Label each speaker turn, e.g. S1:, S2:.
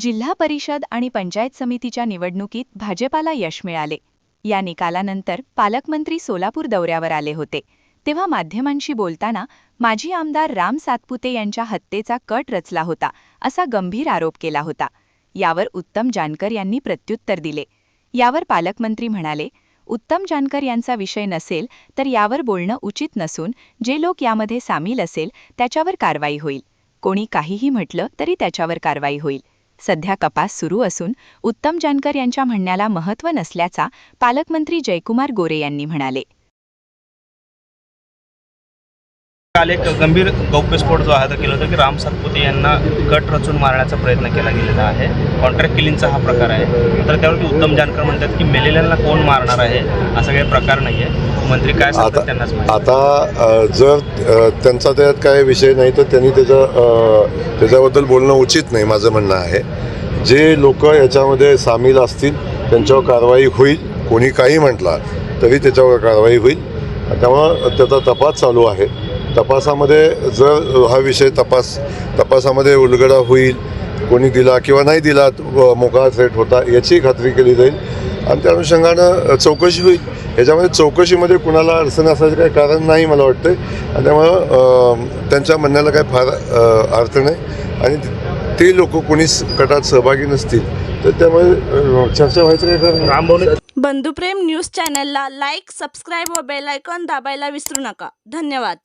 S1: जिल्हा परिषद आणि पंचायत समितीच्या निवडणुकीत भाजपाला यश मिळाले. या निकालानंतर पालकमंत्री सोलापूर दौऱ्यावर आले होते. तेव्हा माध्यमांशी बोलताना माजी आमदार राम सातपुते यांच्या हत्येचा कट रचला होता असा गंभीर आरोप केला होता. यावर उत्तम जानकर यांनी प्रत्युत्तर दिले. यावर पालकमंत्री म्हणाले उत्तम जानकर यांचा विषय नसेल तर यावर बोलणं उचित नसून जे लोक यामध्ये सामील असेल त्याच्यावर कारवाई होईल. कोणी काहीही म्हटलं तरी त्याच्यावर कारवाई होईल. सध्या कपास सुरू असून उत्तम जानकर यांच्या म्हणण्याला महत्त्व नसल्याचा पालकमंत्री जयकुमार गोरे यांनी म्हणाले.
S2: काल एक गंभीर गौप्यस्फोट जो आहे तो केला होता की राम सातपुते यांना कट रचून मारण्याचा प्रयत्न केला गेलेला आहे. कॉन्ट्रॅक्ट किलिंगचा हा प्रकार आहे. तर त्यावरती उत्तम जानकर म्हणतात की मेलेल्यांना कोण मारणार आहे असा काही प्रकार नाही आहे मंत्री काय सांगतात त्यांनाच
S3: आता जर त्यांचा त्यात काय विषय नाही तर त्यांनी त्याचं त्याच्याबद्दल बोलणं उचित नाही माझं म्हणणं आहे. जे लोक याच्यामध्ये सामील असतील त्यांच्यावर कारवाई होईल. कोणी काही म्हटला तरी त्याच्यावर कारवाई होईल. त्यामुळं त्याचा तपास चालू आहे. तपासामध्ये जर हा विषय तपास तपासामध्ये उलगडा होईल कोणी दिला किंवा नाही दिला मोकळा थ्रेट होता याची खात्री केली जाईल. आणि त्या अनुषंगानं चौकशी होईल. ह्याच्यामध्ये चौकशीमध्ये कुणाला अडचण असायचं काही कारण नाही मला वाटतं आणि त्यामुळं त्यांच्या म्हणण्याला काही फार अर्थ नाही. आणि ते लोक कोणी गटात सहभागी नसतील तर त्यामुळे चर्चा व्हायचं काही कारण
S4: बंधुप्रेम न्यूज चॅनलला लाईक सबस्क्राईब व बेल आयकॉन दाबायला विसरू नका. धन्यवाद.